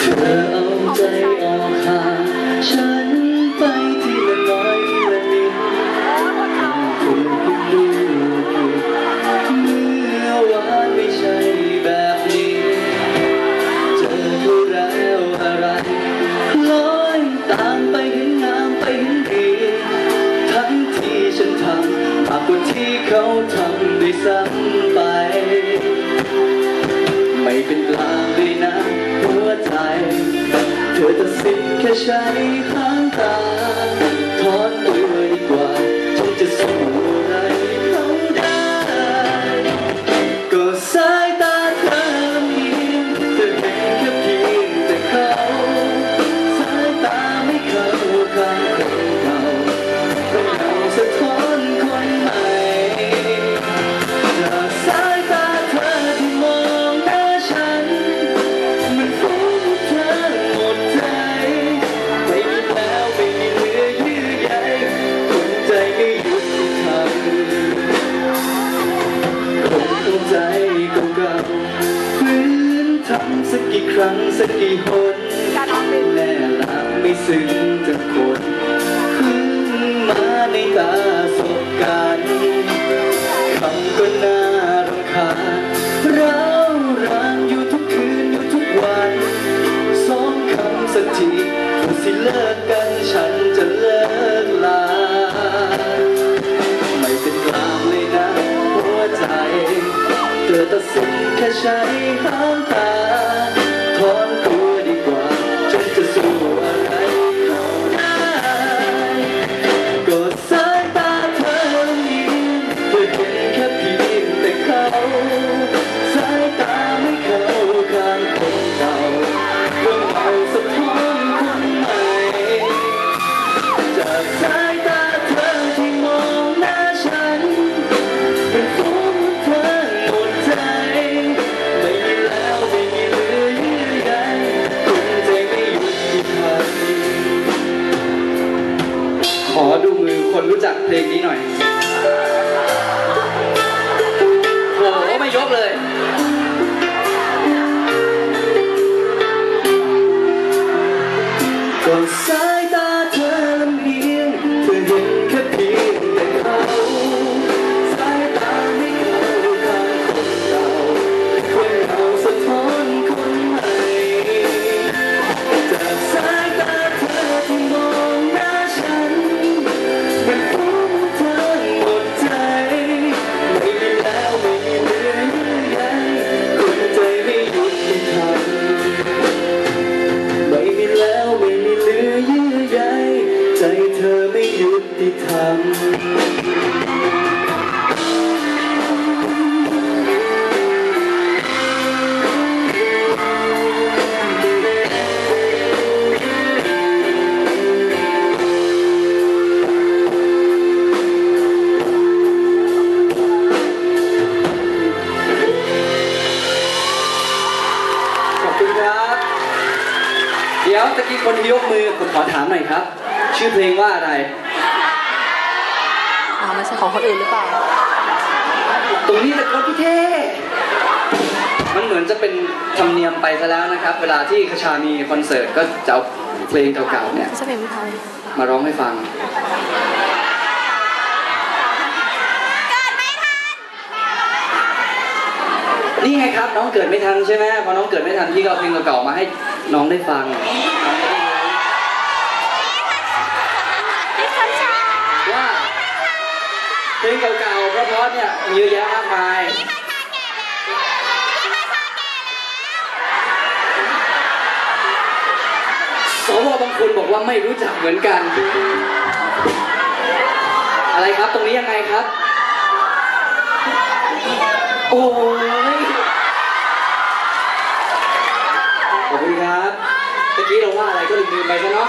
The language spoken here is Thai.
เธอเอาใจออกหาฉันไปทีละน้อยทีละนิดคุณคุณดูเมื่อวานไม่ใช่แบบนี้เจอเขาแลวอะไรลอยตามไปเห็นงามไปเห็นดีทั้ที่ฉันทำมากกว่าที่เขาทำด้ซ้ำไป ไม่เป็นกลางเลยนะหัวใจเธอตัดสินแค่ใช้หางตา รั้งสักกี่หนแน่ละไม่ซึ้งจะคนขึ้นมาในตาสบกันคำก็น่ารำคาญเรารางอยู่ทุกคืนอยู่ทุกวันสองคำสักทีพูดสิเลิกกันฉันจะเลิกลาไม่เป็นกลางเลยนะหัวใจเธอตัดสินแค่ใช้หางตา ถ คนรู้จักเพลงนี้หน่อย ติธรรมขอบคุณครับเดี๋ยวตะกี้คนที่ยกมือผมขอถามหน่อยครับ ชื่อเพลงว่าอะไร อ่าไม่ใช่ของคนอื่นหรือเปล่า ตรงนี้แหละครับพี่เท่มันเหมือนจะเป็นธรรมเนียมไปซะแล้วนะครับ เวลาที่คชามีคอนเสิร์ตก็จะเอาเพลงเก่าๆเนี่ยไม่ใช่เพลงไทยมาร้องให้ฟัง นี่ไงครับ น้องเกิดไม่ทันใช่ไหมพอน้องเกิดไม่ทันพี่ก็เอาเพลงเก่าๆมาให้น้องได้ฟังน้องจะได้รู้ว่าเพ ลงเก่าๆเพราะๆเนี่ยมีเยอะแยะมากมายสวบางคนบอกว่าไม่รู้จักเหมือนกัน อะไรครับตรงนี้ยังไงครับ โอ้ยขอบคุณครับเมื่อกี้เราว่าอะไรก็ลืมๆไปซะเนาะ